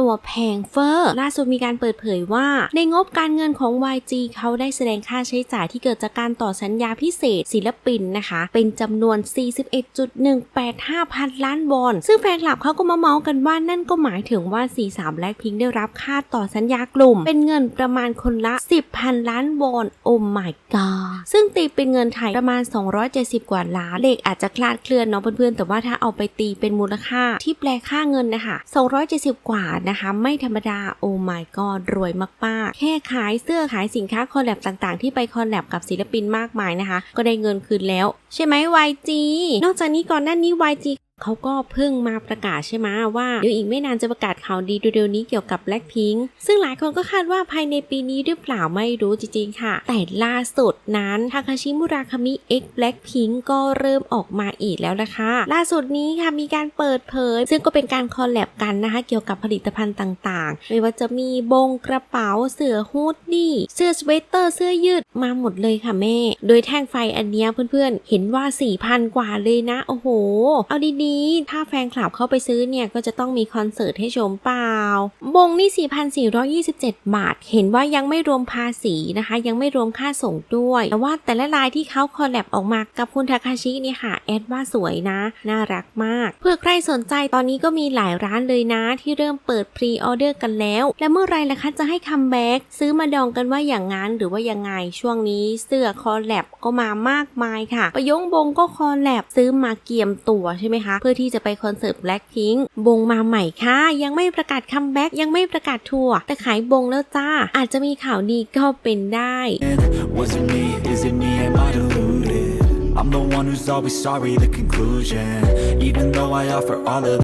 ตัวแพงเฟอร์ล่าสุดมีการเปิดเผยว่า ในงบการเงินของ YG เขาได้แสดงค่าใช้จ่ายที่เกิดจากการต่อสัญญาพิเศษศิลปินนะคะ เป็นจำนวน 41.185 พันล้านวอน ซึ่งแฟนคลับเขาก็มาเมาส์กันว่านั่นก็หมายถึงว่า 43 แล็คพิงได้รับค่าต่อสัญญากลุ่ม เป็นเงินประมาณคนละ 10พันล้านวอนโอ้ my god ซึ่งตีเป็นเงินไทยประมาณ 270 กว่าล้านเลขอาจจะคลาดเคลื่อนเนาะเพื่อนๆแต่ว่าถ้าเอาไปตีเป็นมูลค่าที่แปลค่าเงินนะคะ270 กว่านะคะ ไม่ธรรมดาโอ้ my god รวยมากๆ แค่ขายเสื้อขายสินค้าคอลแลบต่างๆ ที่ไปคอลแลบกับศิลปินมากมายนะคะ ก็ได้เงินคืนแล้ว ใช่ไหม YG นอกจากนี้ก่อนหน้านี้ YG เขาก็เพิ่งมาประกาศใช่ไหมว่าเดี๋ยวอีกไม่นานจะประกาศข่าวดีเร็วๆนี้เกี่ยวกับ Blackpink ซึ่งหลายคนก็คาดว่าภายในปีนี้หรือเปล่าไม่รู้จริงๆค่ะ แต่ล่าสุดนั้นทาคาชิมุราคามิ X Blackpink ก็เริ่มออกมาอีกแล้วนะคะ ล่าสุดนี้ค่ะมีการเปิดเผย ซึ่งก็เป็นการคอลแลบกันนะคะเกี่ยวกับผลิตภัณฑ์ต่างๆ ไม่ว่าจะมีบงกระเป๋าเสื้อฮูดดี้เสื้อสเวตเตอร์เสื้อยืดมาหมดเลยค่ะแม่ โดยแท่งไฟอันนี้เพื่อนๆ เห็นว่า4,000กว่าเลยนะ โอ้โห เอาดีๆถ้าแฟนคลับเข้าไปซื้อเนี่ย ก็จะต้องมีคอนเสิร์ตให้ชมเปล่า บงนี่ 4,427 บาท เห็นว่ายังไม่รวมภาษีนะคะ ยังไม่รวมค่าส่งด้วย แต่ว่าแต่ละลายที่เขาคอลแลบออกมากับคุณทาคาชิเนี่ยค่ะ แอดว่าสวยนะ น่ารักมาก เพื่อใครสนใจตอนนี้ก็มีหลายร้านเลยนะ ที่เริ่มเปิดพรีออเดอร์กันแล้ว และเมื่อไรล่ะคะจะให้คัมแบ็กซื้อมาดองกันว่าอย่างงั้นหรือว่ายังไงช่วงนี้เสื้อคอลแลบก็มามากมายค่ะ ประยงบงก็คอลแลบซื้อมาเกียมตัวใช่ไหมคะเพื่อที่จะไปคอนเสิร์ต Blackpink บงมาใหม่ค่ะ ยังไม่ประกาศคัมแบ็กยังไม่ประกาศทัวร์แต่ขายบงแล้วจ้า อาจจะมีข่าวดีก็เป็นได้ I'm the one who's always sorry, the conclusion. Even though I offer all of